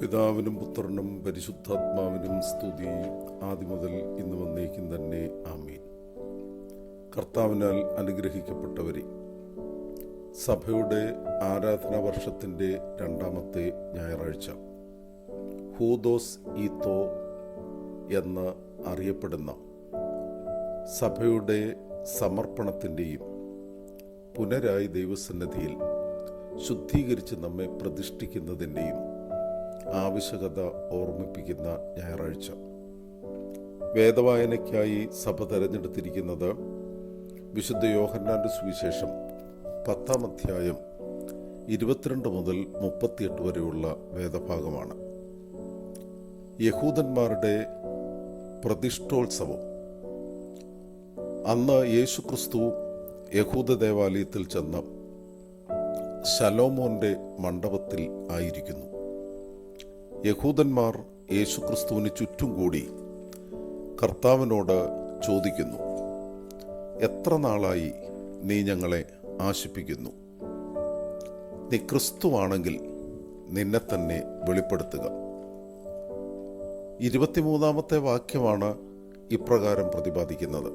പിതാവിനും പുത്രനും പരിശുദ്ധാത്മാവിനും സ്തുതി. ആദ്യം മുതൽ ഇന്ന് വന്നേക്കും തന്നെ. ആമീൻ. കർത്താവിനാൽ അനുഗ്രഹിക്കപ്പെട്ടവരെ സഭയുടെ ആരാധനാ വർഷത്തിന്റെ രണ്ടാമത്തെ ഞായറാഴ്ച ഹൂദോസ് ഈത്തോ എന്ന് അറിയപ്പെടുന്ന സഭയുടെ സമർപ്പണത്തിന്റെയും പുനരായി ദൈവസന്നിധിയിൽ ശുദ്ധീകരിച്ച് നമ്മെ പ്രതിഷ്ഠിക്കുന്നതിന്റെയും ആവശ്യകത ഓർമ്മിപ്പിക്കുന്ന ഞായറാഴ്ച. വേദവായനയ്ക്കായി സഭ തെരഞ്ഞെടുത്തിരിക്കുന്നത് വിശുദ്ധ യോഹന്നാന്റെ സുവിശേഷം പത്താം അധ്യായം ഇരുപത്തിരണ്ട് മുതൽ മുപ്പത്തിയെട്ട് വരെയുള്ള വേദഭാഗമാണ്. യഹൂദന്മാരുടെ പ്രതിഷ്ഠോത്സവം. അന്ന് യേശുക്രിസ്തു യഹൂദ ദേവാലയത്തിൽ ചെന്ന് ശലോമോന്റെ മണ്ഡപത്തിൽ ആയിരിക്കുന്നു. യഹൂദന്മാർ യേശുക്രിസ്തുവിന് ചുറ്റും കൂടി കർത്താവിനോട് ചോദിക്കുന്നു എത്ര നാളായി നീ ഞങ്ങളെ ആശിപ്പിക്കുന്നു? നീ ക്രിസ്തുവാണെങ്കിൽ നിന്നെ തന്നെ വെളിപ്പെടുത്തുക. ഇരുപത്തിമൂന്നാമത്തെ വാക്യമാണ് ഇപ്രകാരം പ്രതിപാദിക്കുന്നത്.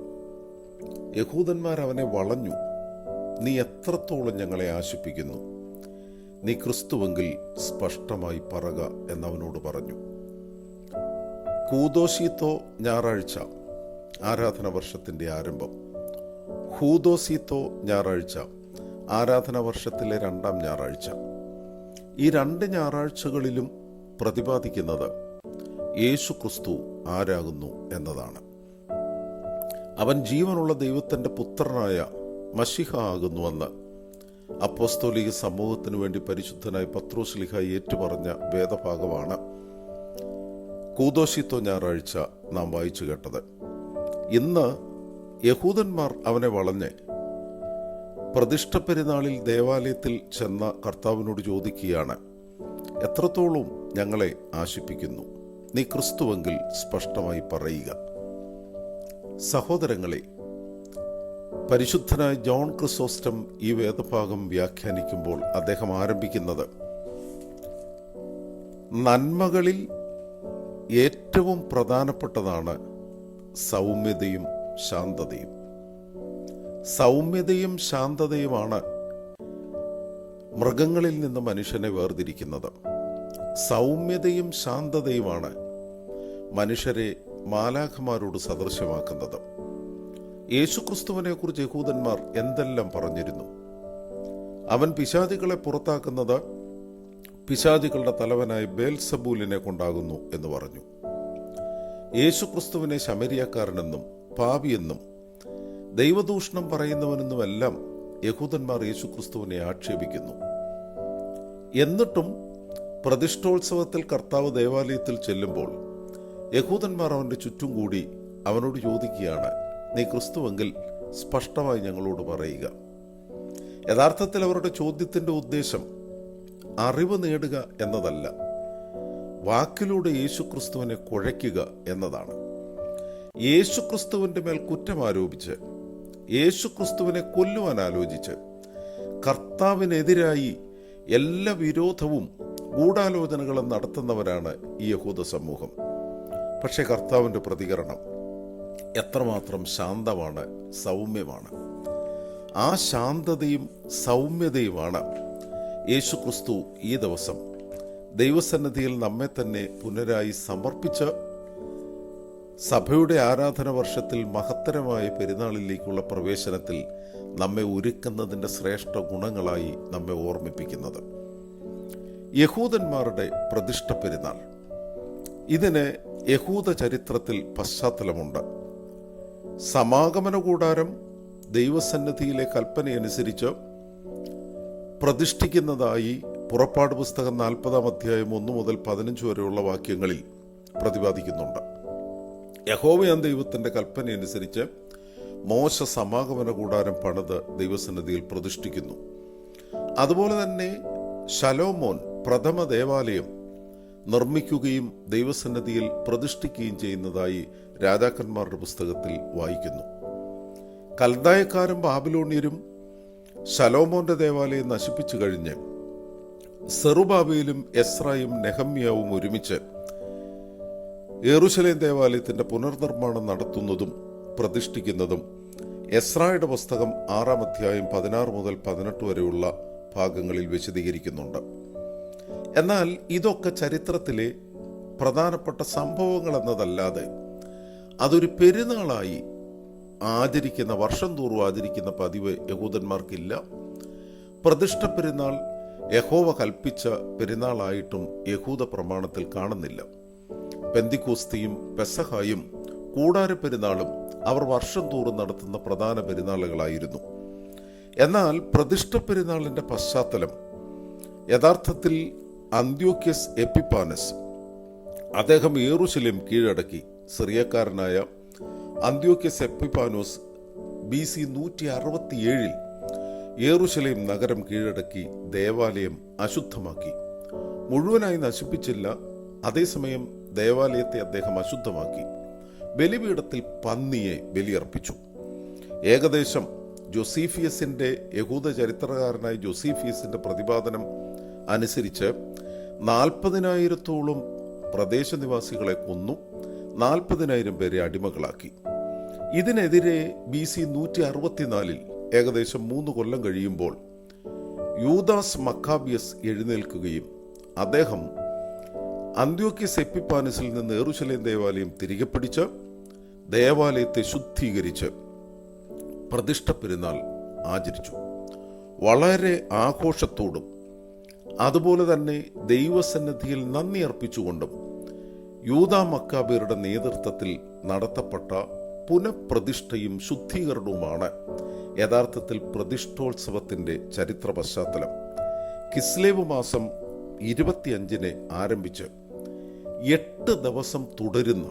യഹൂദന്മാർ അവനെ വളഞ്ഞു നീ എത്രത്തോളം ഞങ്ങളെ ആശിപ്പിക്കുന്നു? നീ ക്രിസ്തുവെങ്കിൽ സ്പഷ്ടമായി പറക എന്നവനോട് പറഞ്ഞു. കൂദോശീത്തോ ഞായറാഴ്ച ആരാധന വർഷത്തിന്റെ ആരംഭം. ഹൂദോസീത്തോ ഞായറാഴ്ച ആരാധന വർഷത്തിലെ രണ്ടാം ഞായറാഴ്ച. ഈ രണ്ട് ഞായറാഴ്ചകളിലും പ്രതിപാദിക്കുന്നത് യേശു ക്രിസ്തു ആരാകുന്നു എന്നതാണ്. അവൻ ജീവനുള്ള ദൈവത്തിന്റെ പുത്രനായ മഷിഹ ആകുന്നുവെന്ന് അപ്പോസ്തോലിക സമൂഹത്തിനു വേണ്ടി പരിശുദ്ധനായ പത്രോസ്ലിഹ ഏറ്റുപറഞ്ഞ വേദഭാഗമാണ് കൂദോഷിത്തോ ഞായറാഴ്ച നാം വായിച്ചു കേട്ടത്. ഇന്ന് യഹൂദന്മാർ അവനെ വളഞ്ഞ് പ്രതിഷ്ഠ പെരുന്നാളിൽ ദേവാലയത്തിൽ ചെന്ന കർത്താവിനോട് ചോദിക്കുകയാണ് എത്രത്തോളം ഞങ്ങളെ ആശിപ്പിക്കുന്നു നീ ക്രിസ്തുവെങ്കിൽ സ്പഷ്ടമായി പറയുക. സഹോദരങ്ങളെ പരിശുദ്ധനായ ജോൺ ക്രിസോസ്റ്റം ഈ വേദഭാഗം വ്യാഖ്യാനിക്കുമ്പോൾ അദ്ദേഹം ആരംഭിക്കുന്നത് നന്മകളിൽ ഏറ്റവും പ്രധാനപ്പെട്ടതാണ് സൗമ്യതയും ശാന്തതയും. സൗമ്യതയും ശാന്തതയുമാണ് മൃഗങ്ങളിൽ നിന്ന് മനുഷ്യനെ വേർതിരിക്കുന്നത്. സൗമ്യതയും ശാന്തതയുമാണ് മനുഷ്യരെ മാലാഖമാരോട് സദൃശ്യമാക്കുന്നത്. യേശുക്രിസ്തുവിനെ കുറിച്ച് യഹൂദന്മാർ എന്തെല്ലാം പറഞ്ഞിരുന്നു? അവൻ പിശാദികളെ പുറത്താക്കുന്നത് പിശാദികളുടെ തലവനായ ബേൽസബൂലിനെ കൊണ്ടാകുന്നു എന്ന് പറഞ്ഞു. യേശുക്രിസ്തുവിനെ ശമരിയക്കാരനെന്നും പാപിയെന്നും ദൈവദൂഷണം പറയുന്നവനെന്നുമെല്ലാം യഹൂദന്മാർ യേശുക്രിസ്തുവിനെ ആക്ഷേപിക്കുന്നു. എന്നിട്ടും പ്രതിഷ്ഠോത്സവത്തിൽ കർത്താവ് ദേവാലയത്തിൽ ചെല്ലുമ്പോൾ യഹൂദന്മാർ അവന്റെ ചുറ്റും കൂടി അവനോട് ചോദിക്കുകയാണ് നീ ക്രിസ്തുവെങ്കിൽ സ്പഷ്ടമായി ഞങ്ങളോട് പറയുക. യഥാർത്ഥത്തിൽ അവരുടെ ചോദ്യത്തിന്റെ ഉദ്ദേശം അറിവ് നേടുക എന്നതല്ല വാക്കിലൂടെ യേശു ക്രിസ്തുവിനെ കുഴയ്ക്കുക എന്നതാണ്. യേശു ക്രിസ്തുവിന്റെ മേൽ കുറ്റം ആരോപിച്ച് യേശു ക്രിസ്തുവിനെ കൊല്ലുവാൻ ആലോചിച്ച് കർത്താവിനെതിരായി എല്ലാ വിരോധവും ഗൂഢാലോചനകളും നടത്തുന്നവരാണ് ഈ യഹൂദ സമൂഹം. പക്ഷേ കർത്താവിന്റെ പ്രതികരണം എത്രമാത്രം ശാന്തമാണ് സൗമ്യമാണ്. ആ ശാന്തതയും സൗമ്യതയുമാണ് യേശു ക്രിസ്തു ഈ ദിവസം ദൈവസന്നിധിയിൽ നമ്മെ തന്നെ പുനരായി സമർപ്പിച്ച് സഭയുടെ ആരാധന വർഷത്തിൽ മഹത്തരമായ പെരുന്നാളിലേക്കുള്ള പ്രവേശനത്തിൽ നമ്മെ ഒരുക്കുന്നതിന്റെ ശ്രേഷ്ഠ ഗുണങ്ങളായി നമ്മെ ഓർമ്മിപ്പിക്കുന്നത്. യഹൂദന്മാരുടെ പ്രതിഷ്ഠ പെരുന്നാൾ. ഇതിന് യഹൂദ ചരിത്രത്തിൽ പശ്ചാത്തലമുണ്ട്. സമാഗമന കൂടാരം ദൈവസന്നദ്ധിയിലെ കൽപ്പനയനുസരിച്ച് പ്രതിഷ്ഠിക്കുന്നതായി പുറപ്പാട് പുസ്തകം നാൽപ്പതാം അധ്യായം ഒന്ന് മുതൽ പതിനഞ്ച് വരെയുള്ള വാക്യങ്ങളിൽ പ്രതിപാദിക്കുന്നുണ്ട്. യഹോവയാൻ ദൈവത്തിന്റെ കൽപ്പനയനുസരിച്ച് മോശ സമാഗമന കൂടാരം പണിത് ദൈവസന്നിധിയിൽ പ്രതിഷ്ഠിക്കുന്നു. അതുപോലെ തന്നെ ശലോമോൻ പ്രഥമ ദേവാലയം നിർമ്മിക്കുകയും ദൈവസന്നദ്ധിയിൽ പ്രതിഷ്ഠിക്കുകയും ചെയ്യുന്നതായി രാജാക്കന്മാരുടെ പുസ്തകത്തിൽ വായിക്കുന്നു. കൽദായക്കാരും ബാബിലോണിയരും ശലോമോന്റെ ദേവാലയം നശിപ്പിച്ചു കഴിഞ്ഞ് സെറുബാബയിലും എസ്രായും നെഹമ്യാവും ഒരുമിച്ച് ഏറുശലേം ദേവാലയത്തിന്റെ പുനർനിർമ്മാണം നടത്തുന്നതും പ്രതിഷ്ഠിക്കുന്നതും എസ്രായുടെ പുസ്തകം ആറാം അധ്യായം പതിനാറ് മുതൽ പതിനെട്ട് വരെയുള്ള ഭാഗങ്ങളിൽ വിശദീകരിക്കുന്നുണ്ട്. എന്നാൽ ഇതൊക്കെ ചരിത്രത്തിലെ പ്രധാനപ്പെട്ട സംഭവങ്ങൾ എന്നതല്ലാതെ അതൊരു പെരുന്നാളായി ആചരിക്കുന്ന വർഷം തോറും ആചരിക്കുന്ന പതിവ് യഹൂദന്മാർക്കില്ല. പ്രതിഷ്ഠ പെരുന്നാൾ യഹോവ കൽപ്പിച്ച പെരുന്നാളായിട്ടും യഹൂദ പ്രമാണത്തിൽ കാണുന്നില്ല. പെന്തിക്കോസ്തിയും പെസഹായും കൂടാര പെരുന്നാളും അവർ വർഷം തോറും നടത്തുന്ന പ്രധാന പെരുന്നാളുകളായിരുന്നു. എന്നാൽ പ്രതിഷ്ഠ പെരുന്നാളിന്റെ പശ്ചാത്തലം യഥാർത്ഥത്തിൽ അന്ത്യോക്യസ് എപ്പിപ്പാനസ്. അദ്ദേഹം ഏറുശല്യം കീഴടക്കി. സിറിയക്കാരനായ അന്ത്യോക്യസ് എപ്പിപ്പാനോസ് ബി സി നൂറ്റി അറുപത്തിയേഴിൽ ഏറുശലയും നഗരം കീഴടക്കി ദേവാലയം അശുദ്ധമാക്കി. മുഴുവനായി നശിപ്പിച്ചില്ല അതേസമയം ദേവാലയത്തെ അദ്ദേഹം അശുദ്ധമാക്കി. ബലിപീഠത്തിൽ പന്നിയെ ബലിയർപ്പിച്ചു. ഏകദേശം ജോസീഫിയസിന്റെ യഹൂദ ചരിത്രകാരനായ ജോസീഫിയസിന്റെ പ്രതിപാദനം അനുസരിച്ച് നാൽപ്പതിനായിരത്തോളം പ്രദേശനിവാസികളെ കൊന്നു നാൽപ്പതിനായിരം പേരെ അടിമകളാക്കി. ഇതിനെതിരെ ബി സി നൂറ്റി അറുപത്തിനാലിൽ ഏകദേശം മൂന്ന് കൊല്ലം കഴിയുമ്പോൾ യൂദാസ് മക്കാബിയസ് എഴുന്നേൽക്കുകയും അദ്ദേഹം അന്ത്യോക്കി എപ്പിപ്പാനസിൽ നിന്ന് എറുശലേം ദേവാലയം തിരികെ പിടിച്ച് ദേവാലയത്തെ ശുദ്ധീകരിച്ച് പ്രതിഷ്ഠ പെരുന്നാൾ ആചരിച്ചു. വളരെ ആഘോഷത്തോടും അതുപോലെ തന്നെ ദൈവസന്നിധിയിൽ നന്ദി അർപ്പിച്ചുകൊണ്ടും യൂതാ മക്കാബിയുടെ നേതൃത്വത്തിൽ നടത്തപ്പെട്ട പുനഃപ്രതിഷ്ഠയും ശുദ്ധീകരണവുമാണ് യഥാർത്ഥത്തിൽ പ്രതിഷ്ഠോത്സവത്തിന്റെ ചരിത്ര പശ്ചാത്തലം. കിസ്ലേവ് മാസം ഇരുപത്തിയഞ്ചിന് ആരംഭിച്ച് എട്ട് ദിവസം തുടരുന്ന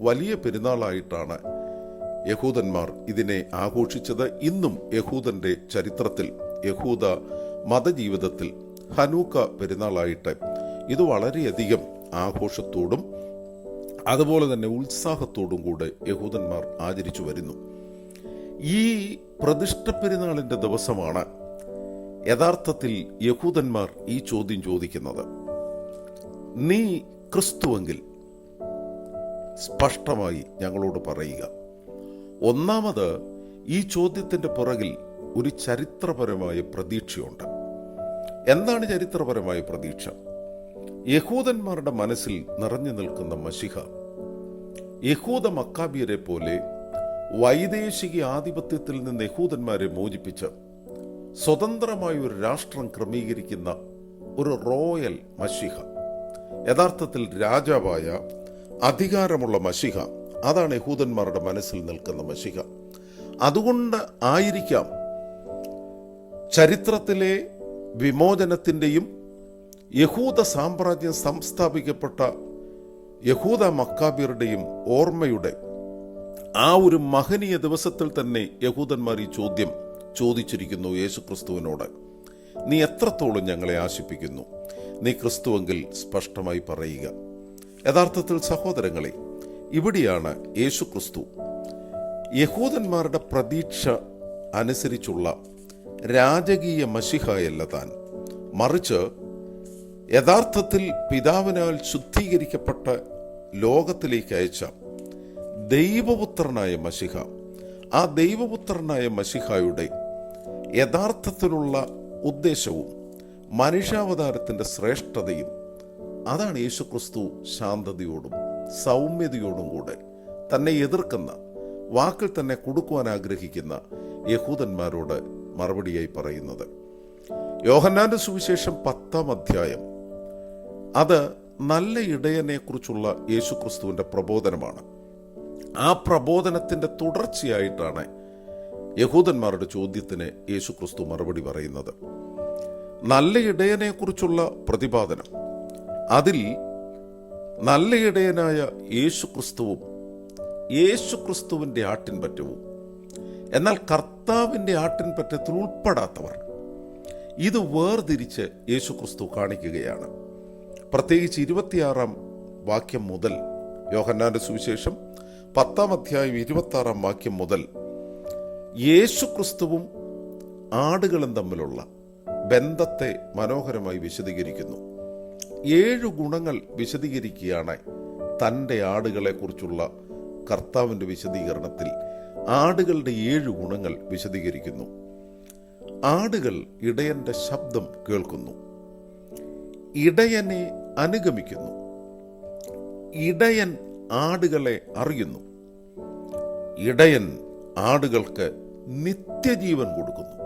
വലിയ പെരുന്നാളായിട്ടാണ് യഹൂദന്മാർ ഇതിനെ ആഘോഷിച്ചത്. ഇന്നും യഹൂദന്റെ ചരിത്രത്തിൽ യഹൂദ മതജീവിതത്തിൽ ഹനൂക്ക പെരുന്നാളായിട്ട് ഇത് വളരെയധികം ആഘോഷത്തോടും അതുപോലെ തന്നെ ഉത്സാഹത്തോടും കൂടെ യഹൂദന്മാർ ആചരിച്ചു വരുന്നു. ഈ പ്രതിഷ്ഠ പെരുന്നാളിന്റെ ദിവസമാണ് യഥാർത്ഥത്തിൽ യഹൂദന്മാർ ഈ ചോദ്യം ചോദിക്കുന്നത്. നീ ക്രിസ്തുവെങ്കിൽ സ്പഷ്ടമായി ഞങ്ങളോട് പറയുക. ഒന്നാമത് ഈ ചോദ്യത്തിന്റെ പുറകിൽ ഒരു ചരിത്രപരമായ പ്രതീക്ഷയുണ്ട്. എന്താണ് ചരിത്രപരമായ പ്രതീക്ഷ? യഹൂദന്മാരുടെ മനസ്സിൽ നിറഞ്ഞു നിൽക്കുന്ന മഷിഹ യഹൂദ മക്കാബിയരെ പോലെ വൈദേശിക ആധിപത്യത്തിൽ നിന്ന് യഹൂദന്മാരെ മോചിപ്പിച്ച് സ്വതന്ത്രമായ ഒരു രാഷ്ട്രം ക്രമീകരിക്കുന്ന ഒരു റോയൽ മഷിഹ യഥാർത്ഥത്തിൽ രാജാവായ അധികാരമുള്ള മഷിഹ അതാണ് യഹൂദന്മാരുടെ മനസ്സിൽ നിൽക്കുന്ന മഷിഹ അതുകൊണ്ട് ആയിരിക്കാം ചരിത്രത്തിലെ വിമോചനത്തിന്റെയും യഹൂദ സാമ്രാജ്യം സംസ്ഥാപിക്കപ്പെട്ട യഹൂദ മക്കാബിയറുടെയും ഓർമ്മയുടെ ആ ഒരു മഹനീയ ദിവസത്തിൽ തന്നെ യഹൂദന്മാർ ഈ ചോദ്യം ചോദിച്ചിരിക്കുന്നു യേശു ക്രിസ്തുവിനോട് നീ എത്രത്തോളം ഞങ്ങളെ ആശിപ്പിക്കുന്നു നീ ക്രിസ്തുവെങ്കിൽ സ്പഷ്ടമായി പറയുക. യഥാർത്ഥത്തിൽ സഹോദരങ്ങളെ ഇവിടെയാണ് യേശു ക്രിസ്തു യഹൂദന്മാരുടെ പ്രതീക്ഷ അനുസരിച്ചുള്ള രാജകീയ മഷിഹായല്ല താൻ. മറിച്ച് യഥാർത്ഥത്തിൽ പിതാവിനാൽ ശുദ്ധീകരിക്കപ്പെട്ട ലോകത്തിലേക്ക് അയച്ച ദൈവപുത്രനായ മഷിഹ. ആ ദൈവപുത്രനായ മഷിഹായുടെ യഥാർത്ഥത്തിലുള്ള ഉദ്ദേശവും മനുഷ്യാവതാരത്തിന്റെ ശ്രേഷ്ഠതയും അതാണ് യേശുക്രിസ്തു ശാന്തതയോടും സൗമ്യതയോടും കൂടെ തന്നെ എതിർക്കുന്ന വാക്കിൽ തന്നെ കൊടുക്കുവാൻ ആഗ്രഹിക്കുന്ന യഹൂദന്മാരോട് മറുപടിയായി പറയുന്നത്. യോഹന്നാന്റെ സുവിശേഷം പത്താം അധ്യായം. അത് നല്ല ഇടയനെക്കുറിച്ചുള്ള യേശുക്രിസ്തുവിന്റെ പ്രബോധനമാണ്. ആ പ്രബോധനത്തിന്റെ തുടർച്ചയായിട്ടാണ് യഹൂദന്മാരുടെ ചോദ്യത്തിന് യേശുക്രിസ്തു മറുപടി പറയുന്നത്. നല്ല ഇടയനെക്കുറിച്ചുള്ള പ്രതിപാദനം. അതിൽ നല്ല ഇടയനായ യേശുക്രിസ്തുവും യേശുക്രിസ്തുവിന്റെ ആട്ടിൻപറ്റവും എന്നാൽ കർത്താവിന്റെ ആട്ടിൻപറ്റത്തിൽ ഉൾപ്പെടാത്തവർ ഇത് വേർതിരിച്ച് യേശു ക്രിസ്തു കാണിക്കുകയാണ്. പ്രത്യേകിച്ച് ഇരുപത്തിയാറാം വാക്യം മുതൽ യോഹന്നാന്റെ സുവിശേഷം പത്താം അധ്യായം ഇരുപത്താറാം വാക്യം മുതൽ യേശു ക്രിസ്തുവും ആടുകളും തമ്മിലുള്ള ബന്ധത്തെ മനോഹരമായി വിശദീകരിക്കുന്നു. ഏഴു ഗുണങ്ങൾ വിശദീകരിക്കുകയാണ് തന്റെ ആടുകളെക്കുറിച്ചുള്ള കർത്താവിന്റെ വിശദീകരണത്തിൽ ആടുകളുടെ ഏഴ് ഗുണങ്ങൾ വിശദീകരിക്കുന്നു. ആടുകൾ ഇടയന്റെ ശബ്ദം കേൾക്കുന്നു. ഇടയനെ അനുഗമിക്കുന്നു. ഇടയൻ ആടുകളെ അറിയുന്നു. ഇടയൻ ആടുകൾക്ക് നിത്യജീവൻ കൊടുക്കുന്നു.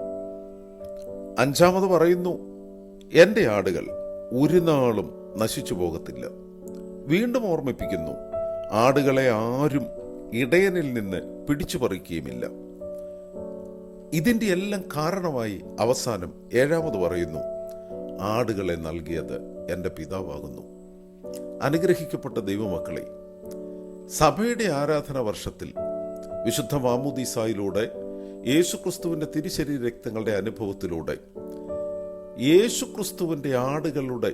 അഞ്ചാമത് പറയുന്നു എന്റെ ആടുകൾ ഒരു നാളും നശിച്ചു പോകത്തില്ല. വീണ്ടും ഓർമ്മിപ്പിക്കുന്നു ആടുകളെ ആരും ഇടയനിൽ നിന്ന് പിടിച്ചു പറിക്കുകയുമില്ല. ഇതിന്റെ എല്ലാം കാരണമായി അവസാനം ഏഴാമത് പറയുന്നു ആടുകളെ നൽകിയത് എന്റെ പിതാവാകുന്നു. അനുഗ്രഹിക്കപ്പെട്ട ദൈവമക്കളെ സഭയുടെ ആരാധന വർഷത്തിൽ വിശുദ്ധ മാമുദീസായിലൂടെ യേശുക്രിസ്തുവിന്റെ തിരിശരീര രക്തങ്ങളുടെ അനുഭവത്തിലൂടെ യേശുക്രിസ്തുവിന്റെ ആടുകളുടെ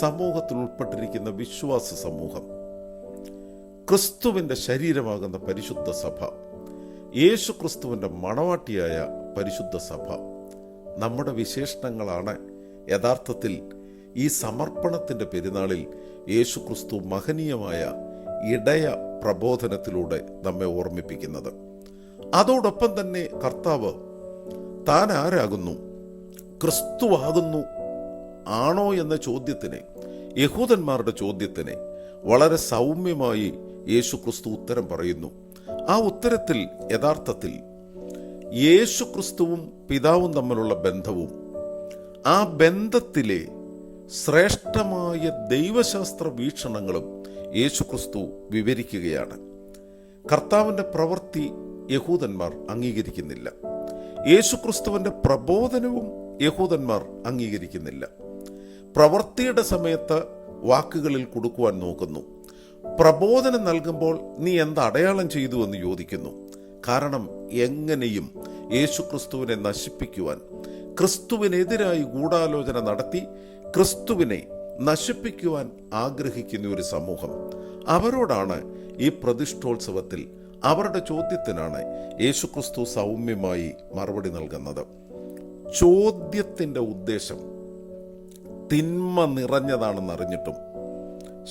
സമൂഹത്തിൽ ഉൾപ്പെട്ടിരിക്കുന്ന വിശ്വാസ സമൂഹം ക്രിസ്തുവിന്റെ ശരീരമാകുന്ന പരിശുദ്ധ സഭ. യേശു ക്രിസ്തുവിന്റെ മണവാട്ടിയായ പരിശുദ്ധ സഭ. നമ്മുടെ വിശേഷണങ്ങളാണ് യഥാർത്ഥത്തിൽ ഈ സമർപ്പണത്തിന്റെ പെരുന്നാളിൽ യേശു ക്രിസ്തു മഹനീയമായ ഇടയ പ്രബോധനത്തിലൂടെ നമ്മെ ഓർമ്മിപ്പിക്കുന്നത്. അതോടൊപ്പം തന്നെ കർത്താവ് താൻ ആരാകുന്നു? ക്രിസ്തുവാകുന്നു ആണോ എന്ന ചോദ്യത്തിന് യഹൂദന്മാരുടെ ചോദ്യത്തിന് വളരെ സൗമ്യമായി യേശു ക്രിസ്തു ഉത്തരം പറയുന്നു. ആ ഉത്തരത്തിൽ യഥാർത്ഥത്തിൽ യേശു ക്രിസ്തുവും പിതാവും തമ്മിലുള്ള ബന്ധവും ആ ബന്ധത്തിലെ ശ്രേഷ്ഠമായ ദൈവശാസ്ത്ര വീക്ഷണങ്ങളും യേശുക്രിസ്തു വിവരിക്കുകയാണ്. കർത്താവിന്റെ പ്രവൃത്തി യഹൂദന്മാർ അംഗീകരിക്കുന്നില്ല. യേശുക്രിസ്തുവിന്റെ പ്രബോധനവും യഹൂദന്മാർ അംഗീകരിക്കുന്നില്ല. പ്രവൃത്തിയുടെ സമയത്ത് വാക്കുകളിൽ കൊടുക്കുവാൻ നോക്കുന്നു. പ്രബോധനം നൽകുമ്പോൾ നീ എന്ത് അടയാളം ചെയ്തു എന്ന് ചോദിക്കുന്നു. കാരണം എങ്ങനെയും യേശുക്രിസ്തുവിനെ നശിപ്പിക്കുവാൻ ക്രിസ്തുവിനെതിരായി ഗൂഢാലോചന നടത്തി ക്രിസ്തുവിനെ നശിപ്പിക്കുവാൻ ആഗ്രഹിക്കുന്ന ഒരു സമൂഹം. അവരോടാണ് ഈ പ്രതിഷ്ഠോത്സവത്തിൽ അവരുടെ ചോദ്യത്തിനാണ് യേശുക്രിസ്തു സൗമ്യമായി മറുപടി നൽകുന്നത്. ചോദ്യത്തിന്റെ ഉദ്ദേശം തിന്മ നിറഞ്ഞതാണെന്ന് അറിഞ്ഞിട്ടും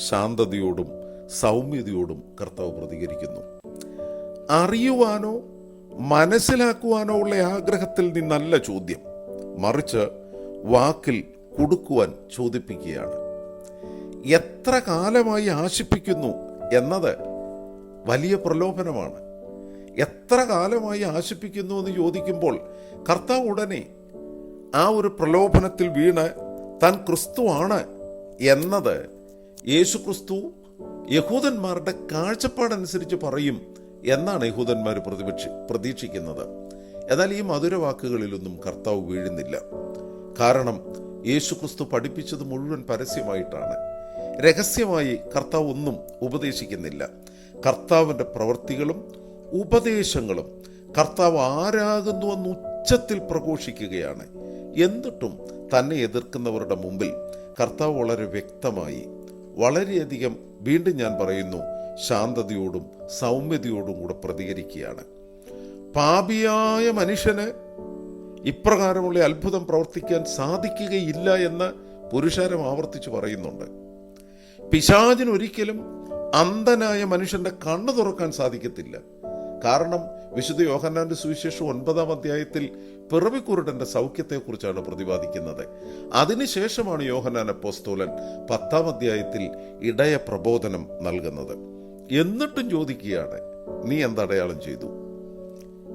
ശാന്തതയോടും സൗമ്യതയോടും കർത്താവ് പ്രതികരിക്കുന്നു. അറിയുവാനോ മനസ്സിലാക്കുവാനോ ഉള്ള ആഗ്രഹത്തിൽ നിന്നല്ല ചോദ്യം. മറിച്ച് വാക്കിൽ കൊടുക്കുവാൻ ചോദിപ്പിക്കുകയാണ്. എത്ര കാലമായി ആശിപ്പിക്കുന്നു എന്നത് വലിയ പ്രലോഭനമാണ്. എത്ര കാലമായി ആശിപ്പിക്കുന്നു എന്ന് ചോദിക്കുമ്പോൾ കർത്താവ് ഉടനെ ആ ഒരു പ്രലോഭനത്തിൽ വീണ് താൻ ക്രിസ്തുവാണ് എന്നത് യേശു ക്രിസ്തു യഹൂദന്മാരുടെ കാഴ്ചപ്പാടനുസരിച്ച് പറയും എന്നാണ് യഹൂദന്മാർ പ്രതിപക്ഷി പ്രതീക്ഷിക്കുന്നത്. എന്നാൽ ഈ മധുരവാക്കുകളിലൊന്നും കർത്താവ് വീഴുന്നില്ല. കാരണം യേശുക്രിസ്തു പഠിപ്പിച്ചത് മുഴുവൻ പരസ്യമായിട്ടാണ്. രഹസ്യമായി കർത്താവ് ഒന്നും ഉപദേശിക്കുന്നില്ല. കർത്താവിന്റെ പ്രവൃത്തികളും ഉപദേശങ്ങളും കർത്താവ് ആരാകുന്നു എന്ന് ഉച്ചത്തിൽ പ്രഘോഷിക്കുകയാണ്. എന്നിട്ടും തന്നെ എതിർക്കുന്നവരുടെ മുമ്പിൽ കർത്താവ് വളരെ വ്യക്തമായി വളരെയധികം വീണ്ടും ഞാൻ പറയുന്നു ശാന്തതയോടും സൗമ്യതയോടും കൂടെ പ്രതികരിക്കുകയാണ്. പാപിയായ മനുഷ്യന് ഇപ്രകാരമുള്ള അത്ഭുതം പ്രവർത്തിക്കാൻ സാധിക്കുകയില്ല എന്ന് പുരുഷാരം ആവർത്തിച്ച് പറയുന്നുണ്ട്. പിശാചിന് ഒരിക്കലും അന്ധനായ മനുഷ്യന്റെ കണ്ണു തുറക്കാൻ സാധിക്കത്തില്ല. കാരണം വിശുദ്ധ യോഹന്നാന്റെ സുവിശേഷം ഒൻപതാം അധ്യായത്തിൽ പിറവിക്കുരുടന്റെ സൗഖ്യത്തെക്കുറിച്ചാണ് പ്രതിപാദിക്കുന്നത്. അതിനുശേഷമാണ് യോഹന്നാൻ അപ്പോസ്തോലൻ പത്താം അധ്യായത്തിൽ ഇടയ പ്രബോധനം നൽകുന്നത്. എന്നിട്ടും ചോദിക്കുകയാണ് നീ എന്തടയാളം ചെയ്തു?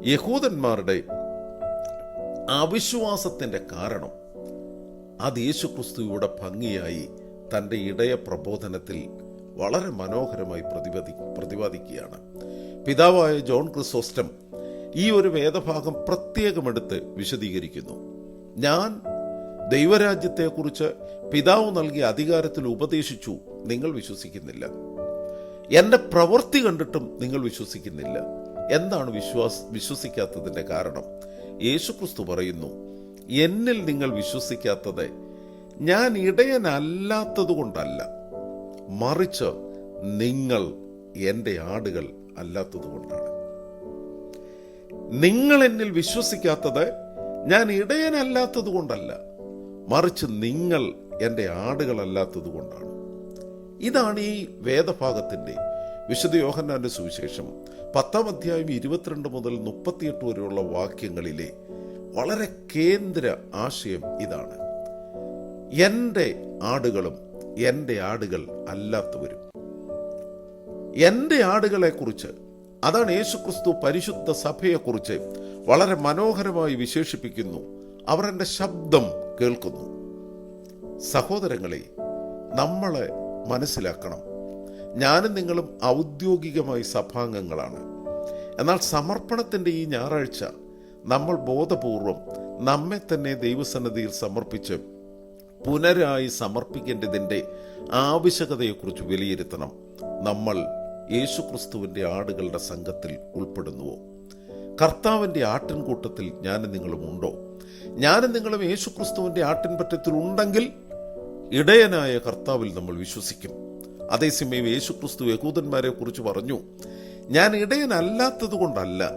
യഹൂദന്മാരുടെ അവിശ്വാസത്തിന്റെ കാരണം അത് യേശുക്രിസ്തുവിടെ ഭംഗിയായി തന്റെ ഇടയ പ്രബോധനത്തിൽ വളരെ മനോഹരമായി പ്രതിപാദി പ്രതിപാദിക്കുകയാണ്. പിതാവായ ജോൺ ക്രിസോസ്റ്റം ഈ ഒരു വേദഭാഗം പ്രത്യേകമെടുത്ത് വിശദീകരിക്കുന്നു. ഞാൻ ദൈവരാജ്യത്തെക്കുറിച്ച് പിതാവ് നൽകിയ അധികാരത്തിൽ ഉപദേശിച്ചു നിങ്ങൾ വിശ്വസിക്കുന്നില്ല. എന്റെ പ്രവൃത്തി കണ്ടിട്ടും നിങ്ങൾ വിശ്വസിക്കുന്നില്ല. എന്താണ് വിശ്വാസ വിശ്വസിക്കാത്തതിന്റെ കാരണം? യേശുക്രിസ്തു പറയുന്നു എന്നിൽ നിങ്ങൾ വിശ്വസിക്കാത്തത് ഞാൻ ഇടയനല്ലാത്തത് കൊണ്ടല്ല മറിച്ച് നിങ്ങൾ എന്റെ ആടുകൾ അല്ലാത്തത് കൊണ്ടാണ് നിങ്ങൾ എന്നിൽ വിശ്വസിക്കാത്തത് ഞാൻ ഇടയനല്ലാത്തത് കൊണ്ടല്ല. മറിച്ച് നിങ്ങൾ എന്റെ ആടുകളല്ലാത്തത് കൊണ്ടാണ്. ഇതാണ് ഈ വേദഭാഗത്തിന്റെ വിശുദ്ധ യോഹന്നാന്റെ സുവിശേഷം പത്താം അധ്യായം ഇരുപത്തിരണ്ട് മുതൽ മുപ്പത്തിയെട്ട് വരെയുള്ള വാക്യങ്ങളിലെ വളരെ കേന്ദ്ര ആശയം ഇതാണ്. എന്റെ ആടുകളും എന്റെ ആടുകൾ അല്ലാത്തവരും. എന്റെ ആടുകളെക്കുറിച്ച് അതാണ് യേശുക്രിസ്തു പരിശുദ്ധ സഭയെക്കുറിച്ച് വളരെ മനോഹരമായി വിശേഷിപ്പിക്കുന്നു. അവർ എന്റെ ശബ്ദം കേൾക്കുന്നു. സഹോദരങ്ങളെ നമ്മളെ മനസ്സിലാക്കണം. ഞാനും നിങ്ങളും ഔദ്യോഗികമായി സഭാംഗങ്ങളാണ്. എന്നാൽ സമർപ്പണത്തിന്റെ ഈ ഞായറാഴ്ച നമ്മൾ ബോധപൂർവം നമ്മെ തന്നെ ദൈവസന്നിധിയിൽ സമർപ്പിച്ച് പുനരായി സമർപ്പിക്കേണ്ടതിന്റെ ആവശ്യകതയെക്കുറിച്ച് വിലയിരുത്തണം. നമ്മൾ യേശുക്രിസ്തുവിന്റെ ആടുകളുടെ സംഘത്തിൽ ഉൾപ്പെടുന്നുവോ? കർത്താവിന്റെ ആട്ടിൻകൂട്ടത്തിൽ ഞാനും നിങ്ങളും ഉണ്ടോ? ഞാനും നിങ്ങളും യേശുക്രിസ്തുവിന്റെ ആട്ടിൻപറ്റത്തിൽ ഉണ്ടെങ്കിൽ ഇടയനായ കർത്താവിൽ നമ്മൾ വിശ്വസിക്കും. അതേസമയം യേശുക്രിസ്തു യഹൂദന്മാരെ കുറിച്ച് പറഞ്ഞു ഞാൻ ഇടയനല്ലാത്തത് കൊണ്ടല്ല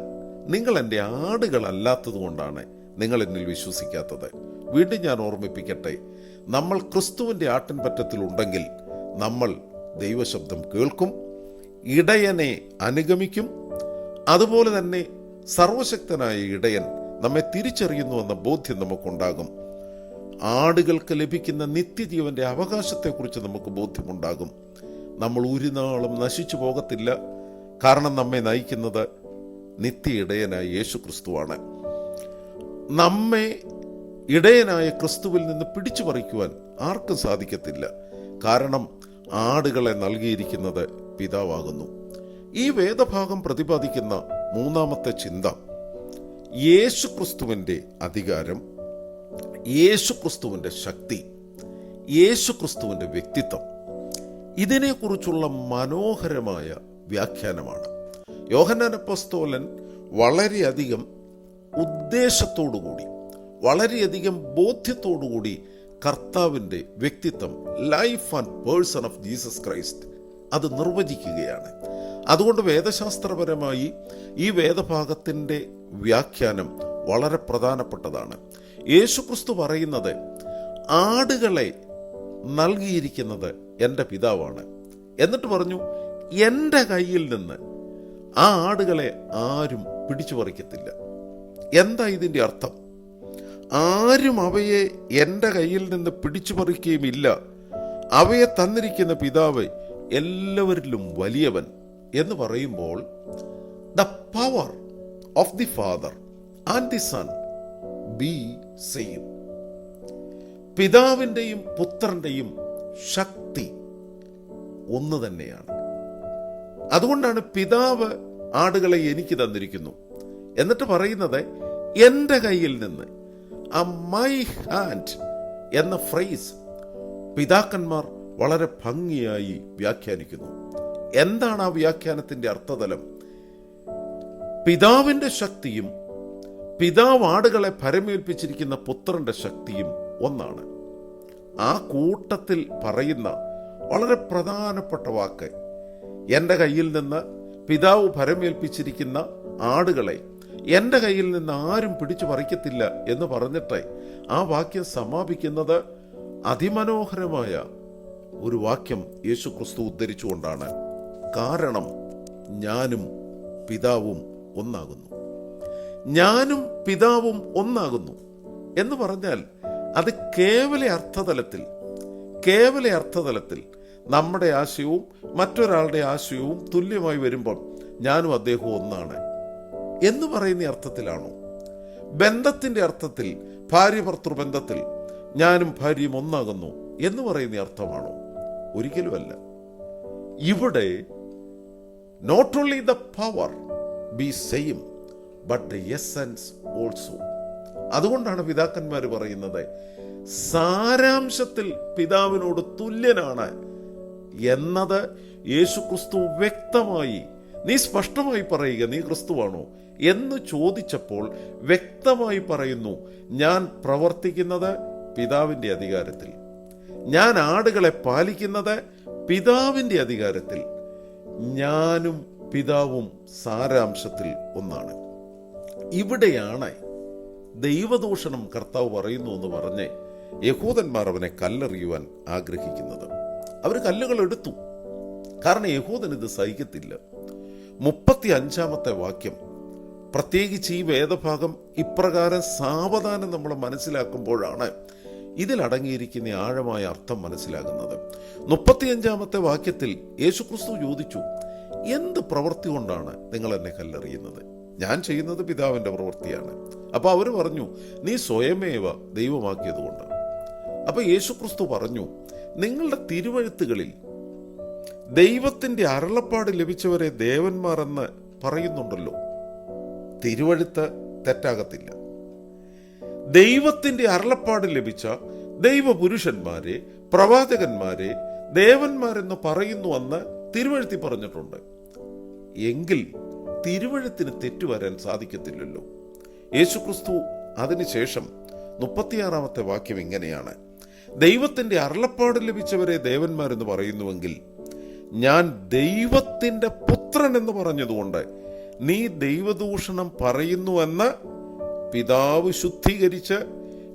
നിങ്ങൾ എന്റെ ആടുകളല്ലാത്തത് കൊണ്ടാണ് നിങ്ങൾ എന്നിൽ വിശ്വസിക്കാത്തത്. വീണ്ടും ഞാൻ ഓർമ്മിപ്പിക്കട്ടെ നമ്മൾ ക്രിസ്തുവിന്റെ ആട്ടിൻപറ്റത്തിൽ ഉണ്ടെങ്കിൽ നമ്മൾ ദൈവശബ്ദം കേൾക്കും ഇടയനെ അനുഗമിക്കും. അതുപോലെ തന്നെ സർവശക്തനായ ഇടയൻ നമ്മെ തിരിച്ചറിയുന്നുവെന്ന ബോധ്യം നമുക്കുണ്ടാകും. ആടുകൾക്ക് ലഭിക്കുന്ന നിത്യജീവന്റെ അവകാശത്തെക്കുറിച്ച് നമുക്ക് ബോധ്യമുണ്ടാകും. നമ്മൾ ഒരു നാളും നശിച്ചു പോകത്തില്ല. കാരണം നമ്മെ നയിക്കുന്നത് നിത്യ ഇടയനായ യേശു ക്രിസ്തുവാണ് നമ്മെ ഇടയനായ ക്രിസ്തുവിൽ നിന്ന് പിടിച്ചു പറിക്കുവാൻ ആർക്കും സാധിക്കത്തില്ല. കാരണം ആടുകളെ നൽകിയിരിക്കുന്നത് പിതാവാകുന്നു. ഈ വേദഭാഗം പ്രതിപാദിക്കുന്ന മൂന്നാമത്തെ ചിന്ത യേശു ക്രിസ്തുവിന്റെ അധികാരം യേശു ക്രിസ്തുവിന്റെ ശക്തി യേശു ക്രിസ്തുവിന്റെ വ്യക്തിത്വം. ഇതിനെക്കുറിച്ചുള്ള മനോഹരമായ വ്യാഖ്യാനമാണ്. യോഹന്നാൻ വളരെയധികം ഉദ്ദേശത്തോടുകൂടി വളരെയധികം ബോധ്യത്തോടുകൂടി കർത്താവിന്റെ വ്യക്തിത്വം life and person of Jesus Christ അത് നിർവചിക്കുകയാണ്. അതുകൊണ്ട് വേദശാസ്ത്രപരമായി ഈ വേദഭാഗത്തിന്റെ വ്യാഖ്യാനം വളരെ പ്രധാനപ്പെട്ടതാണ്. യേശുക്രിസ്തു പറയുന്നത് ആടുകളെ നൽകിയിരിക്കുന്നത് എന്റെ പിതാവാണ്. എന്നിട്ട് പറഞ്ഞു എന്റെ കയ്യിൽ നിന്ന് ആ ആടുകളെ ആരും പിടിച്ചു പറിക്കത്തില്ല. എന്താ ഇതിന്റെ അർത്ഥം? ആരും അവയെ എന്റെ കയ്യിൽ നിന്ന് പിടിച്ചു പറിക്കുകയുമില്ല. അവയെ തന്നിരിക്കുന്ന പിതാവ് എല്ലാവരിലും വലിയവൻ എന്ന് പറയുമ്പോൾ the power of the father and the son be same പിതാവിന്റെയും പുത്രന്റെയും ശക്തി ഒന്ന് തന്നെയാണ്. അതുകൊണ്ടാണ് പിതാവ് ആടുകളെ എനിക്ക് തന്നിരിക്കുന്നു. എന്നിട്ട് പറയുന്നത് എന്റെ കയ്യിൽ നിന്ന് ആ മൈ ഹാൻഡ് എന്ന ഫ്രേസ് പിതാക്കന്മാർ വളരെ ഭംഗിയായി വ്യാഖ്യാനിക്കുന്നു. എന്താണ് ആ വ്യാഖ്യാനത്തിന്റെ അർത്ഥതലം? പിതാവിന്റെ ശക്തിയും പിതാവ് ആടുകളെ ഭരമേൽപ്പിച്ചിരിക്കുന്ന പുത്രന്റെ ശക്തിയും ഒന്നാണ്. ആ കൂട്ടത്തിൽ പറയുന്ന വളരെ പ്രധാനപ്പെട്ട വാക്ക് എന്റെ കയ്യിൽ നിന്ന് പിതാവ് ഭരമേൽപ്പിച്ചിരിക്കുന്ന ആടുകളെ എന്റെ കയ്യിൽ നിന്ന് ആരും പിടിച്ചു പറിക്കത്തില്ല എന്ന് പറഞ്ഞിട്ട് ആ വാക്യം സമാപിക്കുന്നത് അതിമനോഹരമായ ഒരു വാക്യം യേശു ക്രിസ്തു ഉദ്ധരിച്ചുകൊണ്ടാണ്. കാരണം ഞാനും പിതാവും ഒന്നാകുന്നു. ഞാനും പിതാവും ഒന്നാകുന്നു എന്ന് പറഞ്ഞാൽ അത് കേവല അർത്ഥതലത്തിൽ കേവല അർത്ഥതലത്തിൽ നമ്മുടെ ആശയവും മറ്റൊരാളുടെ ആശയവും തുല്യമായി വരുമ്പോൾ ഞാനും അദ്ദേഹവും ഒന്നാണ് എന്ന് പറയുന്ന അർത്ഥത്തിലാണോ? ബന്ധത്തിന്റെ അർത്ഥത്തിൽ ഭാര്യ ഭർത്തൃ ബന്ധത്തിൽ ഞാനും ഭാര്യയും ഒന്നാകുന്നു എന്ന് പറയുന്ന അർത്ഥമാണോ? ഒരിക്കലുമല്ല. ഇവിടെ not only the power be same but the essence also അതുകൊണ്ടാണ് പിതാക്കന്മാർ പറയുന്നത് സാരാംശത്തിൽ പിതാവിനോട് തുല്യനാണ് എന്നത് യേശു ക്രിസ്തു വ്യക്തമായി നീ സ്പഷ്ടമായി പറയുക നീ ക്രിസ്തുവാണോ എന്ന് ചോദിച്ചപ്പോൾ വ്യക്തമായി പറയുന്നു ഞാൻ പ്രവർത്തിക്കുന്നത് പിതാവിന്റെ അധികാരത്തിൽ. ഞാൻ ആടുകളെ പാലിക്കുന്നത് പിതാവിന്റെ അധികാരത്തിൽ ഞാനും പിതാവും സാരാംശത്തിൽ ഒന്നാണ്. ഇവിടെയാണ് ദൈവദൂഷണം കർത്താവ് പറയുന്നു എന്ന് പറഞ്ഞ് യഹൂദന്മാർ അവനെ കല്ലെറിയുവാൻ ആഗ്രഹിക്കുന്നത്. അവർ കല്ലുകൾ എടുത്തു. കാരണം യഹൂദൻ ഇത് സഹിക്കത്തില്ല. മുപ്പത്തി അഞ്ചാമത്തെ വാക്യം പ്രത്യേകിച്ച് ഈ വേദഭാഗം ഇപ്രകാരം സാവധാനം നമ്മൾ മനസ്സിലാക്കുമ്പോഴാണ് ഇതിലടങ്ങിയിരിക്കുന്ന ആഴമായ അർത്ഥം മനസ്സിലാകുന്നത്. മുപ്പത്തിയഞ്ചാമത്തെ വാക്യത്തിൽ യേശുക്രിസ്തു ചോദിച്ചു എന്ത് പ്രവൃത്തി കൊണ്ടാണ് നിങ്ങൾ എന്നെ കല്ലെറിയുന്നത്? ഞാൻ ചെയ്യുന്നത് പിതാവിന്റെ പ്രവൃത്തിയാണ്. അപ്പോൾ അവർ പറഞ്ഞു നീ സ്വയമേവ ദൈവമാക്കിയതുകൊണ്ട്. അപ്പോൾ അപ്പൊ യേശുക്രിസ്തു പറഞ്ഞു നിങ്ങളുടെ തിരുവഴുത്തുകളിൽ ദൈവത്തിന്റെ അരുളപ്പാട് ലഭിച്ചവരെ ദേവന്മാർ എന്ന് പറയുന്നുണ്ടല്ലോ. തിരുവഴുത്ത് തെറ്റാകത്തില്ല. ദൈവത്തിന്റെ അരുളപ്പാട് ലഭിച്ച ദൈവപുരുഷന്മാരെ പ്രവാചകന്മാരെ ദേവന്മാരെന്ന് പറയുന്നു അന്ന് തിരുവഴുത്തി പറഞ്ഞിട്ടുണ്ട്. എങ്കിൽ തിരുവഴുത്തിന് തെറ്റുവരാൻ സാധിക്കത്തില്ലല്ലോ. യേശുക്രിസ്തു അതിനുശേഷം മുപ്പത്തിയാറാമത്തെ വാക്യം ഇങ്ങനെയാണ്. ദൈവത്തിന്റെ അരുളപ്പാട് ലഭിച്ചവരെ ദേവന്മാരെന്ന് പറയുന്നുവെങ്കിൽ ഞാൻ ദൈവത്തിന്റെ പുത്രൻ എന്ന് പറഞ്ഞതുകൊണ്ട് നീ ദൈവദൂഷണം പറയുന്നുവെന്ന് പിതാവ് ശുദ്ധീകരിച്ച്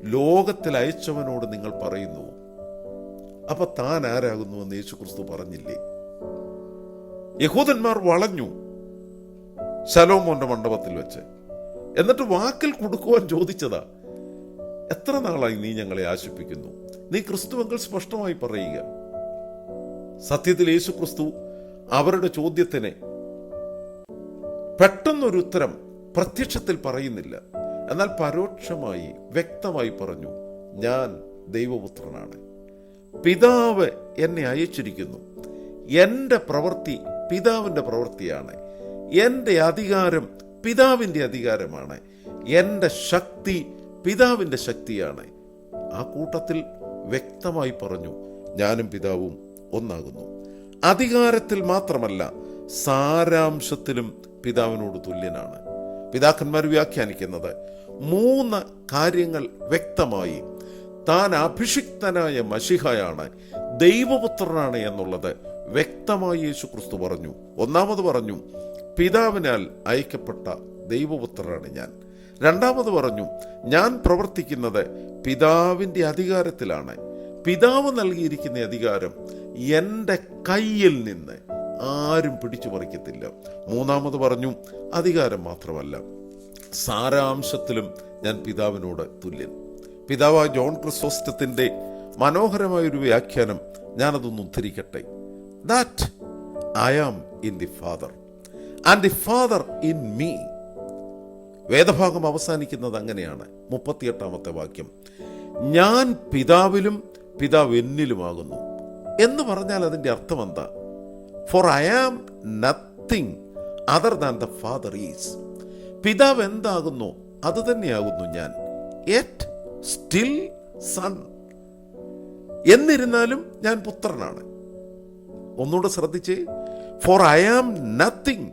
ലോകത്തിൽ അയച്ചവനോട് നിങ്ങൾ പറയുന്നു. അപ്പൊ താൻ ആരാകുന്നുവെന്ന് യേശുക്രിസ്തു പറഞ്ഞില്ലേ? യഹൂദന്മാർ വളഞ്ഞു ശലോമോന്റെ മണ്ഡപത്തിൽ വെച്ച്. എന്നിട്ട് വാക്കിൽ കൊടുക്കുവാൻ ചോദിച്ചതാ എത്ര നാളായി നീ ഞങ്ങളെ ആശിപ്പിക്കുന്നു നീ ക്രിസ്തുവെങ്കിൽ സ്പഷ്ടമായി പറയുക. സത്യത്തിൽ യേശു ക്രിസ്തു അവരുടെ ചോദ്യത്തിന് പെട്ടെന്നൊരു ഉത്തരം പ്രത്യക്ഷത്തിൽ പറയുന്നില്ല. എന്നാൽ പരോക്ഷമായി വ്യക്തമായി പറഞ്ഞു ഞാൻ ദൈവപുത്രനാണ്. പിതാവ് എന്നെ അയച്ചിരിക്കുന്നു. എന്റെ പ്രവൃത്തി പിതാവിന്റെ പ്രവൃത്തിയാണ്. എന്റെ അധികാരം പിതാവിന്റെ അധികാരമാണ്. എന്റെ ശക്തി പിതാവിന്റെ ശക്തിയാണ്. ആ കൂട്ടത്തിൽ വ്യക്തമായി പറഞ്ഞു ഞാനും പിതാവും ഒന്നാകുന്നു. അധികാരത്തിൽ മാത്രമല്ല സാരാംശത്തിലും പിതാവിനോട് തുല്യനാണ്. പിതാക്കന്മാർ വ്യാഖ്യാനിക്കുന്നത്. മൂന്ന് കാര്യങ്ങൾ വ്യക്തമായി. താൻ അഭിഷിക്തനായ മഷിഹയാണ് ദൈവപുത്രനാണ് എന്നുള്ളത് വ്യക്തമായി യേശു ക്രിസ്തു പറഞ്ഞു. ഒന്നാമത് പറഞ്ഞു പിതാവിനാൽ അയക്കപ്പെട്ട ദൈവപുത്രനാണ് ഞാൻ. രണ്ടാമത് പറഞ്ഞു ഞാൻ പ്രവർത്തിക്കുന്നത് പിതാവിന്റെ അധികാരത്തിലാണ്. പിതാവ് നൽകിയിരിക്കുന്ന അധികാരം എന്റെ കയ്യിൽ നിന്ന് ആരും പിടിച്ചു പറിക്കത്തില്ല. മൂന്നാമത് പറഞ്ഞു അധികാരം മാത്രമല്ല സാരാംശത്തിലും ഞാൻ പിതാവിനോട് തുല്യൻ. പിതാവ് ജോൺ ക്രിസോസ്റ്റത്തിന്റെ മനോഹരമായൊരു വ്യാഖ്യാനം ഞാനതൊന്ന് ഉദ്ധരിക്കട്ടെ. That I am in the father and the father in me വേദഭാഗം അവസാനിക്കുന്നത് അങ്ങനെയാണ് മുപ്പത്തിയെട്ടാമത്തെ വാക്യം. ഞാൻ പിതാവിലും പിതാവ് എന്നിലുമാകുന്നു. എന്ന് പറഞ്ഞാൽ അതിന്റെ അർത്ഥം എന്താ for I am nothing other than the father is പിതാവ് എന്താകുന്നു? അത് തന്നെയാകുന്നു ഞാൻ. എറ്റ് സ്റ്റിൽ സൺ എന്നിരുന്നാലും ഞാൻ പുത്രനാണ്. ഒന്നുകൂടെ ശ്രദ്ധിച്ച്. For I am nothing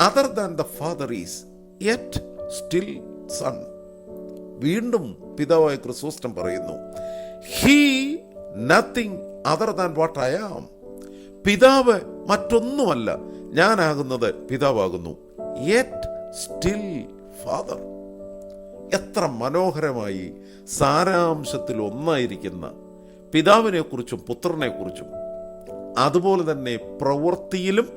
other than the father is yet still son വീണ്ടും പിതാവായ ക്രിസോസ്റ്റം പറയുന്നു. He nothing other than what I am പിതാവ് മറ്റൊന്നുമല്ല. ഞാനാകുന്നത് പിതാവാകുന്നു. യെറ്റ് സ്റ്റിൽ ഫാദർ എത്ര മനോഹരമായി സാരാംശത്തിൽ ഒന്നായിരിക്കുന്ന പിതാവിനെക്കുറിച്ചും പുത്രനെക്കുറിച്ചും. അതുപോലെ തന്നെ പ്രവൃത്തിയിലും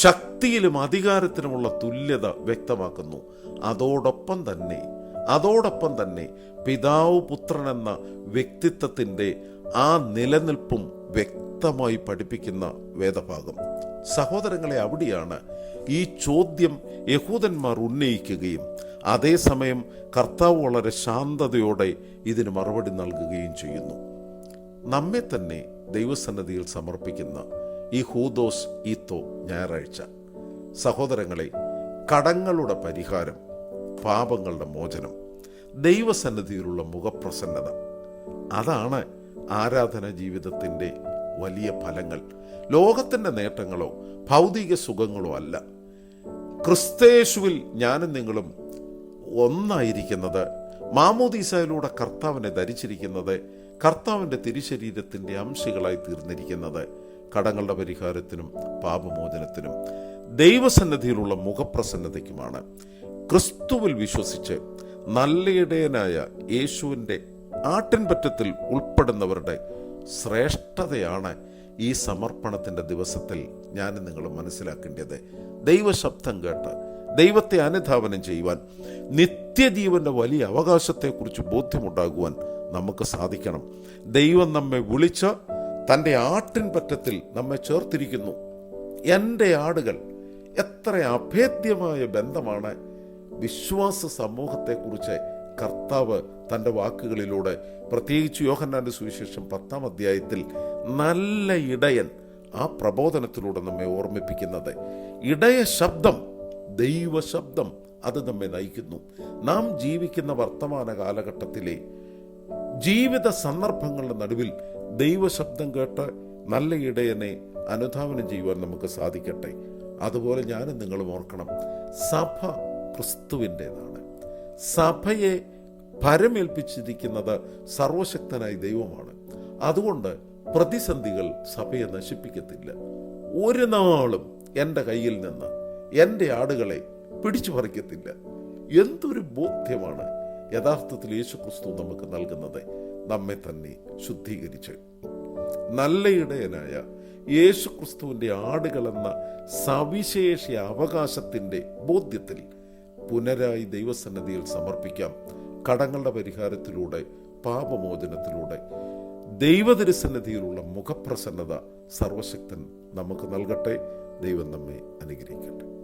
ശക്തിയിലും അധികാരത്തിനുമുള്ള തുല്യത വ്യക്തമാക്കുന്നു. അതോടൊപ്പം തന്നെ അതോടൊപ്പം തന്നെ പിതാവ് പുത്രൻ എന്ന വ്യക്തിത്വത്തിന്റെ ആ നിലനിൽപ്പും വ്യക്തമായി പഠിപ്പിക്കുന്ന വേദഭാഗം. സഹോദരങ്ങളെ അവിടെയാണ് ഈ ചോദ്യം യഹൂദന്മാർ ഉന്നയിക്കുകയും അതേസമയം കർത്താവ് വളരെ ശാന്തതയോടെ ഇതിന് മറുപടി നൽകുകയും ചെയ്യുന്നു. നമ്മെ തന്നെ ദൈവസന്നദ്ധിയിൽ സമർപ്പിക്കുന്ന ഈ ഹൂദോസ് ഈത്തോ ഞായറാഴ്ച. സഹോദരങ്ങളെ കടങ്ങളുടെ പരിഹാരം പാപങ്ങളുടെ മോചനം ദൈവസന്നിധിയിലുള്ള മുഖപ്രസന്നത അതാണ് ആരാധന ജീവിതത്തിന്റെ വലിയ ഫലങ്ങൾ. ലോകത്തിന്റെ നേട്ടങ്ങളോ ഭൗതിക സുഖങ്ങളോ അല്ല. ക്രിസ്തേശുവിൽ ഞാനും നിങ്ങളും ഒന്നായിരിക്കുന്നത് മാമോദീസയിലൂടെ കർത്താവിനെ ധരിച്ചിരിക്കുന്നത് കർത്താവിന്റെ തിരുശരീരത്തിന്റെ അംശികളായി തീർന്നിരിക്കുന്നത് കടങ്ങളുടെ പരിഹാരത്തിനും പാപമോചനത്തിനും ദൈവസന്നദ്ധിയിലുള്ള മുഖപ്രസന്നതയ്ക്കുമാണ്. ക്രിസ്തുവിൽ വിശ്വസിച്ച് നല്ല ഇടയനായ യേശുവിന്റെ ആട്ടിൻപറ്റത്തിൽ ഉൾപ്പെടുന്നവരുടെ ശ്രേഷ്ഠതയാണ് ഈ സമർപ്പണത്തിന്റെ ദിവസത്തിൽ ഞാൻ നിങ്ങൾ മനസ്സിലാക്കേണ്ടത്. ദൈവശബ്ദം കേട്ട് ദൈവത്തെ അനുധാവനം ചെയ്യുവാൻ നിത്യജീവന്റെ വലിയ അവകാശത്തെക്കുറിച്ച് ബോധ്യമുണ്ടാകുവാൻ നമുക്ക് സാധിക്കണം. ദൈവം നമ്മെ വിളിച്ച തന്റെ ആട്ടിൻപറ്റത്തിൽ നമ്മെ ചേർത്തിരിക്കുന്നു. എന്റെ ആടുകൾ എത്ര അഭേദ്യമായ ബന്ധമാണ് വിശ്വാസ സമൂഹത്തെക്കുറിച്ച് കർത്താവ് തന്റെ വാക്കുകളിലൂടെ പ്രത്യേകിച്ച് യോഹന്നാന്റെ സുവിശേഷം പത്താം അധ്യായത്തിൽ നല്ല ഇടയൻ ആ പ്രബോധനത്തിലൂടെ നമ്മെ ഓർമ്മിപ്പിക്കുന്നത്. ഇടയ ശബ്ദം ദൈവശബ്ദം അത് നമ്മെ നയിക്കുന്നു. നാം ജീവിക്കുന്ന വർത്തമാന കാലഘട്ടത്തിലെ ജീവിത സന്ദർഭങ്ങളുടെ നടുവിൽ ദൈവശബ്ദം കേട്ട് നല്ല ഇടയനെ അനുധാവനം ചെയ്യുവാൻ നമുക്ക് സാധിക്കട്ടെ. അതുപോലെ ഞാനും നിങ്ങളും ഓർക്കണം. സഭ ക്രിസ്തുവിന്റെതാണ്. സഭയെ ഭരമേൽപ്പിച്ചിരിക്കുന്നത് സർവശക്തനായ ദൈവമാണ്. അതുകൊണ്ട് പ്രതിസന്ധികൾ സഭയെ നശിപ്പിക്കത്തില്ല. ഒരു നാളും എന്റെ കയ്യിൽ നിന്ന് എന്റെ ആടുകളെ പിടിച്ചു പറിക്കത്തില്ല. എന്തൊരു ബോധ്യമാണ് യഥാർത്ഥത്തിൽ യേശു ക്രിസ്തു നമുക്ക് നൽകുന്നത്. നമ്മെ തന്നെ ശുദ്ധീകരിച്ച്. നല്ല ഇടയനായ യേശു ക്രിസ്തുവിന്റെ ആടുകളെന്ന സവിശേഷ അവകാശത്തിന്റെ ബോധ്യത്തിൽ പുനരായി ദൈവസന്നദ്ധിയിൽ സമർപ്പിക്കാം. കടങ്ങളുടെ പരിഹാരത്തിലൂടെ പാപമോചനത്തിലൂടെ ദൈവതിരുസന്നിധിയിലുള്ള മുഖപ്രസന്നത സർവശക്തൻ നമുക്ക് നൽകട്ടെ. ദൈവം നമ്മെ അനുഗ്രഹിക്കട്ടെ.